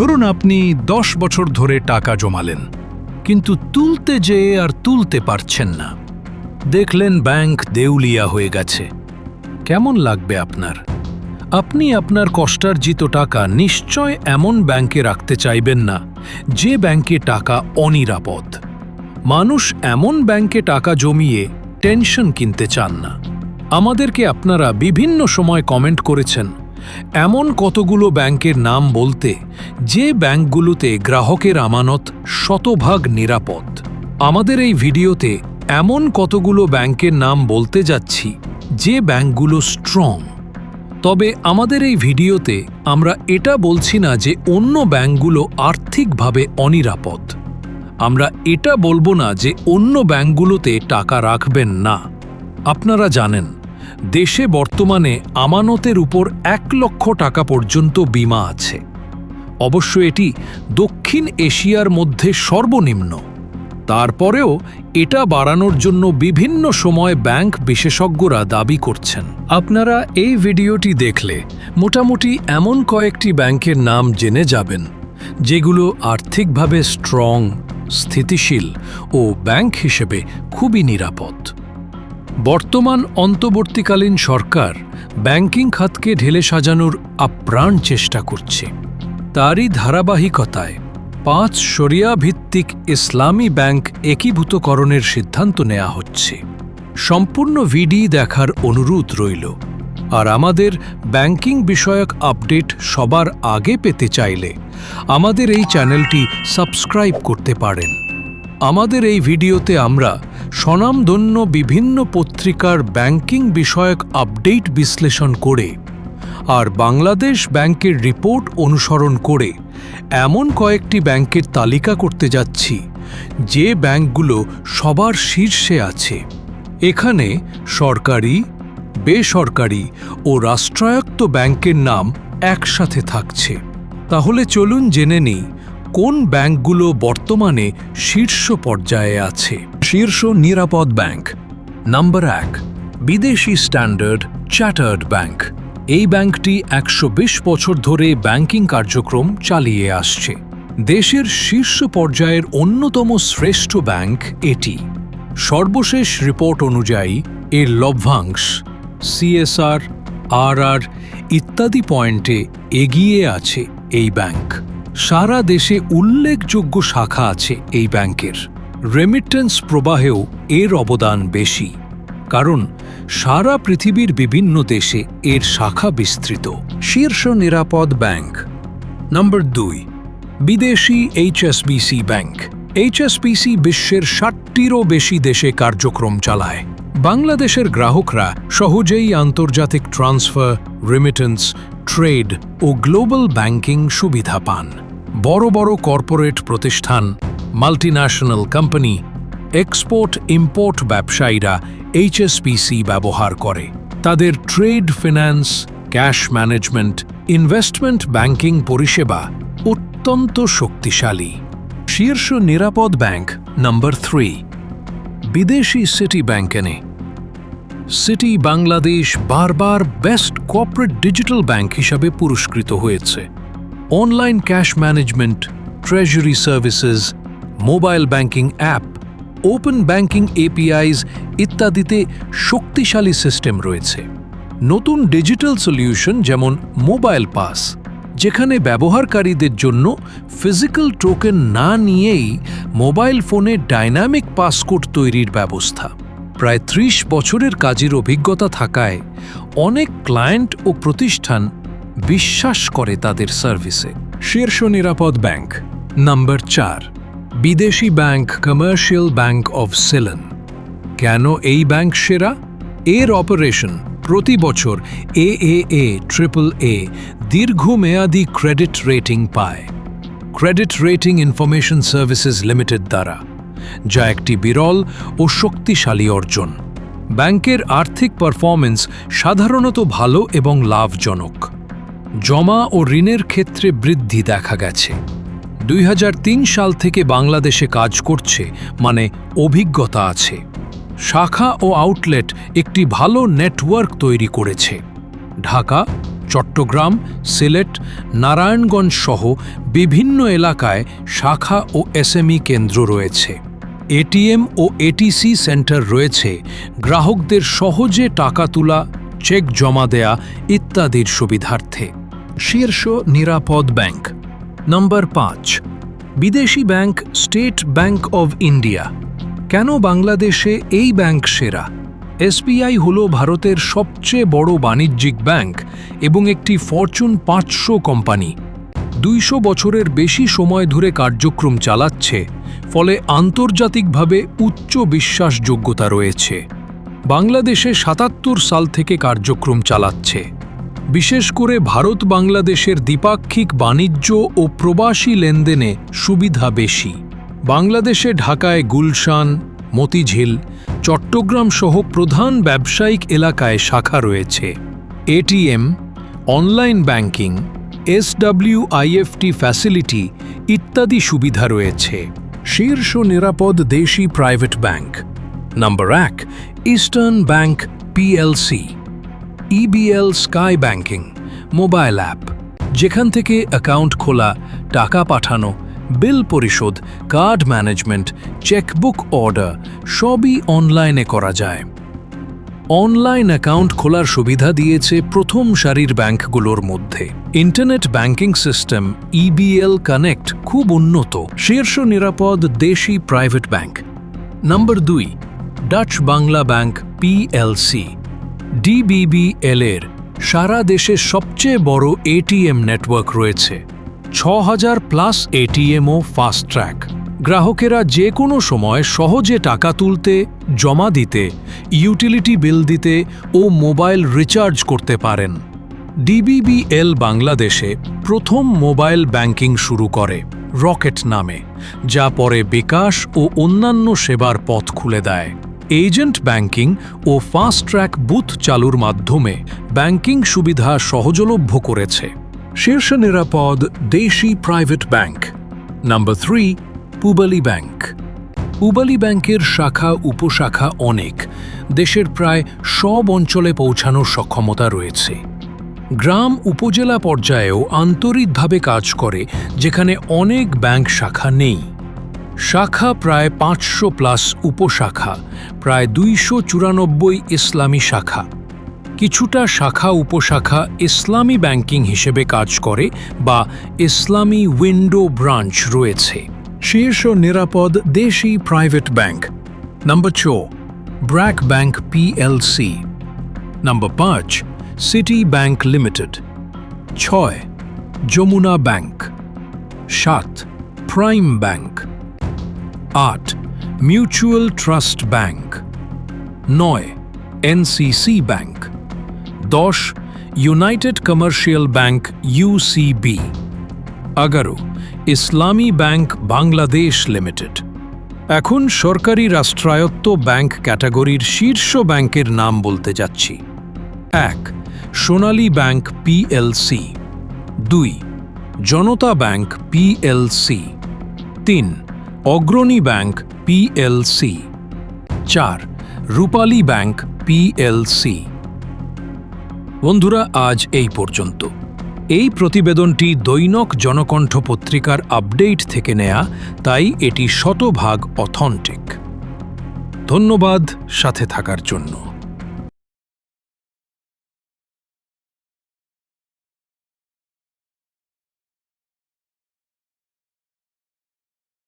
ধরুন আপনি দশ বছর ধরে টাকা জমালেন, কিন্তু তুলতে যেয়ে আর তুলতে পারছেন না। দেখলেন ব্যাংক দেউলিয়া হয়ে গেছে। কেমন লাগবে আপনার? আপনি আপনার কষ্টার্জিত টাকা নিশ্চয় এমন ব্যাংকে রাখতে চাইবেন না, যে ব্যাংকে টাকা অনিরাপদ। মানুষ এমন ব্যাংকে টাকা জমিয়ে টেনশন কিনতে চান না। আমাদেরকে আপনারা বিভিন্ন সময় কমেন্ট করেছেন এমন কতগুলো ব্যাংকের নাম বলতে যে ব্যাংকগুলোতে গ্রাহকের আমানত শতভাগ নিরাপদ। আমাদের এই ভিডিওতে এমন কতগুলো ব্যাংকের নাম বলতে যাচ্ছি যে ব্যাংকগুলো স্ট্রং তবে আমাদের এই ভিডিওতে আমরা এটা বলছি না যে অন্য ব্যাংকগুলো আর্থিকভাবে অনিরাপদ। আমরা এটা বলব না যে অন্য ব্যাংকগুলোতে টাকা রাখবেন না। আপনারা জানেন দেশে বর্তমানে আমানতের উপর এক লক্ষ টাকা পর্যন্ত বীমা আছে। অবশ্য এটি দক্ষিণ এশিয়ার মধ্যে সর্বনিম্ন। তারপরেও এটা বাড়ানোর জন্য বিভিন্ন সময় ব্যাংক বিশেষজ্ঞরা দাবি করছেন। আপনারা এই ভিডিওটি দেখলে মোটামুটি এমন কয়েকটি ব্যাংকের নাম জেনে যাবেন, যেগুলো আর্থিকভাবে স্ট্রং, স্থিতিশীল ও ব্যাংক হিসেবে খুবই নিরাপদ। বর্তমান অন্তর্বর্তীকালীন সরকার ব্যাংকিং খাতকে ঢেলে সাজানোর আপ্রাণ চেষ্টা করছে। তারই ধারাবাহিকতায় পাঁচ শরিয়া ভিত্তিক ইসলামী ব্যাংক একীভূতকরণের সিদ্ধান্ত নেওয়া হচ্ছে। সম্পূর্ণ ভিডি দেখার অনুরোধ রইল। আর আমাদের ব্যাংকিং বিষয়ক আপডেট সবার আগে পেতে চাইলে আমাদের এই চ্যানেলটি সাবস্ক্রাইব করতে পারেন। আমাদের এই ভিডিওতে আমরা স্বনামধন্য বিভিন্ন পত্রিকার ব্যাংকিং বিষয়ক আপডেট বিশ্লেষণ করে আর বাংলাদেশ ব্যাংকের রিপোর্ট অনুসরণ করে এমন কয়েকটি ব্যাংকের তালিকা করতে যাচ্ছি, যে ব্যাংকগুলো সবার শীর্ষে আছে। এখানে সরকারি, বেসরকারি ও রাষ্ট্রায়ত্ত ব্যাংকের নাম একসাথে থাকছে। তাহলে চলুন জেনে নিই কোন ব্যাংকগুলো বর্তমানে শীর্ষ পর্যায়ে আছে? শীর্ষ নিরাপদ ব্যাংক, নাম্বার এক, বিদেশি স্ট্যান্ডার্ড চ্যাটার্ড ব্যাংক। এই ব্যাংকটি একশো বিশ বছর ধরে ব্যাংকিং কার্যক্রম চালিয়ে আসছে। দেশের শীর্ষ পর্যায়ের অন্যতম শ্রেষ্ঠ ব্যাংক এটি। সর্বশেষ রিপোর্ট অনুযায়ী, এর লভ্যাংশ সিএসআর, আরআর ইত্যাদি পয়েন্টে এগিয়ে আছে এই ব্যাংক। সারা দেশে উল্লেখযোগ্য শাখা আছে এই ব্যাংকের। রেমিটেন্স প্রবাহেও এর অবদান বেশি, কারণ সারা পৃথিবীর বিভিন্ন দেশে এর শাখা বিস্তৃত। শীর্ষ নিরাপদ ব্যাংক। নম্বর দুই, বিদেশি এইচএসবিসি ব্যাংক। এইচএসবিসি বিশ্বের ষাটটিরও বেশি দেশে কার্যক্রম চালায়। বাংলাদেশের গ্রাহকরা সহজেই আন্তর্জাতিক ট্রান্সফার রেমিটেন্স ট্রেড ও গ্লোবাল ব্যাংকিং সুবিধা পান। বড় বড় কর্পোরেট প্রতিষ্ঠান মাল্টিন্যাশনাল কোম্পানি এক্সপোর্ট ইম্পোর্ট ব্যবসায়ীরা এইচএসপিসি ব্যবহার করে। তাদের trade finance cash management investment banking পরিষেবা অত্যন্ত শক্তিশালী। শীর্ষ নিরাপদ ব্যাংক নম্বর থ্রি বিদেশি সিটি ব্যাংকেনে। সিটি বাংলাদেশ বারবার বেস্ট কর্পোরেট ডিজিটাল ব্যাংক হিসাবে পুরস্কৃত হয়েছে। Online cash management treasury services mobile banking app open banking APIs ইত্যাদিতে শক্তিশালী সিস্টেম রয়েছে। নতুন ডিজিটাল সলিউশন যেমন মোবাইল পাস যেখানে ব্যবহারকারীদের জন্য ফিজিক্যাল টোকেন না নিয়েই মোবাইল ফোনে ডাইনামিক পাসকোড তৈরির ব্যবস্থা। প্রায় ত্রিশ বছরের কাজের অভিজ্ঞতা থাকায় অনেক ক্লায়েন্ট ও প্রতিষ্ঠান বিশ্বাস করে তাদের সার্ভিসে। শীর্ষ নিরাপদ ব্যাংক। নাম্বার চার, বিদেশি bank Commercial Bank of Ceylon. কেন এই ব্যাংক সেরা? এর অপারেশন প্রতি বছর এ এ এ ট্রিপল এ দীর্ঘমেয়াদী ক্রেডিট রেটিং পায়। Credit rating information services limited দ্বারা, যা একটি বিরল ও শক্তিশালী অর্জন। ব্যাংকের আর্থিক পারফরমেন্স সাধারণত ভালো এবং লাভজনক। জমা ও ঋণের ক্ষেত্রে বৃদ্ধি দেখা গেছে। দুই হাজার তিন সাল থেকে বাংলাদেশে কাজ করছে মানে অভিজ্ঞতা আছে। শাখা ও আউটলেট একটি ভালো নেটওয়ার্ক তৈরি করেছে। ঢাকা, চট্টগ্রাম, সিলেট, নারায়ণগঞ্জ সহ বিভিন্ন এলাকায় শাখা ও এসএমই কেন্দ্র রয়েছে। এটিএম ও এটিসি সেন্টার রয়েছে। গ্রাহকদের সহজে টাকা তোলা চেক জমা দেয়া ইত্যাদির সুবিধার্থে। শীর্ষ নিরাপদ ব্যাংক। নম্বর পাঁচ, বিদেশি bank State Bank of India. কেন বাংলাদেশে এই ব্যাংক সেরা? এসবিআই হল ভারতের সবচেয়ে বড় বাণিজ্যিক ব্যাংক এবং একটি ফরচুন পাঁচশো কোম্পানি। দুইশো বছরের বেশি সময় ধরে কার্যক্রম চালাচ্ছে, ফলে আন্তর্জাতিকভাবে উচ্চ বিশ্বাসযোগ্যতা রয়েছে। বাংলাদেশে সাতাত্তর সাল থেকে কার্যক্রম চালাচ্ছে। বিশেষ করে ভারত বাংলাদেশের দ্বিপাক্ষিক বাণিজ্য ও প্রবাসী লেনদেনে সুবিধা বেশি। বাংলাদেশে ঢাকায় গুলশান, মতিঝিল, চট্টগ্রাম সহ প্রধান ব্যবসায়িক এলাকায় শাখা রয়েছে। ATM, online banking, SWIFT facility ইত্যাদি সুবিধা রয়েছে। শীর্ষ নিরাপদ দেশি প্রাইভেট ব্যাংক। নাম্বার এক Eastern Bank PLC EBL sky banking mobile app যেখান থেকে অ্যাকাউন্ট খোলা, টাকা পাঠানো বিল পরিশোধ কার্ড ম্যানেজমেন্ট চেকবুক অর্ডার সবই অনলাইনে করা যায়। অনলাইন অ্যাকাউন্ট খোলার সুবিধা দিয়েছে প্রথম সারির ব্যাংকগুলোর মধ্যে। Internet banking system EBL connect খুব উন্নত। শীর্ষ নিরাপদ দেশি প্রাইভেট ব্যাংক নম্বর দুই Dutch Bangla Bank PLC DBBL এর সারা দেশে সবচেয়ে বড় এটিএম নেটওয়ার্ক রয়েছে। ছ হাজার প্লাস এটিএম ও ফাস্ট ট্র্যাক গ্রাহকেরা যে কোনো সময় সহজে টাকা তুলতে, জমা দিতে ইউটিলিটি বিল দিতে ও মোবাইল রিচার্জ করতে পারেন। ডিবিবিএল বাংলাদেশে প্রথম মোবাইল ব্যাংকিং শুরু করে রকেট নামে, যা পরে বিকাশ ও অন্যান্য সেবার পথ খুলে দেয়। এজেন্ট ব্যাংকিং ও ফাস্ট ট্র্যাক বুথ চালুর মাধ্যমে ব্যাংকিং সুবিধা সহজলভ্য করেছে। শীর্ষ নিরাপদ দেশি private bank. Number three, Pubali Bank. Pubali ব্যাংকের শাখা, উপশাখা অনেক। দেশের প্রায় সব অঞ্চলে পৌঁছানোর সক্ষমতা রয়েছে। গ্রাম উপজেলা পর্যায়েও আন্তরিকভাবে কাজ করে, যেখানে অনেক ব্যাংক শাখা নেই। শাখা প্রায় পাঁচশো প্লাস উপশাখা, প্রায় দুইশো চুরানব্বই ইসলামী শাখা। কিছুটা শাখা উপশাখা ইসলামী ব্যাংকিং হিসেবে কাজ করে বা ইসলামী উইন্ডো ব্রাঞ্চ রয়েছে। শীর্ষ নিরাপদ দেশি প্রাইভেট ব্যাংক। নম্বর ছ ব্র্যাক ব্যাংক পিএলসি। নম্বর পাঁচ, সিটি ব্যাংক লিমিটেড। ছয়, যমুনা ব্যাংক। সাত, প্রাইম ব্যাংক। আট মিউচুয়াল ট্রাস্ট ব্যাংক নয় এনসিসি ব্যাংক দশ ইউনাইটেড কমার্শিয়াল ব্যাংক ইউসিবি এগারো ইসলামী ব্যাংক বাংলাদেশ লিমিটেড এখন সরকারি রাষ্ট্রায়ত্ত ব্যাংক ক্যাটাগরির শীর্ষ ব্যাংকের নাম বলতে যাচ্ছি। এক, সোনালী ব্যাংক পিএলসি দুই, জনতা ব্যাংক পিএলসি তিন অগ্রণী ব্যাংক পিএলসি চার, রূপালী ব্যাংক পিএলসি বন্ধুরা, আজ এই পর্যন্ত। এই প্রতিবেদনটি দৈনক জনকণ্ঠ পত্রিকার আপডেট থেকে নেয়া, তাই এটি শতভাগ অথেন্টিক। ধন্যবাদ সাথে থাকার জন্য।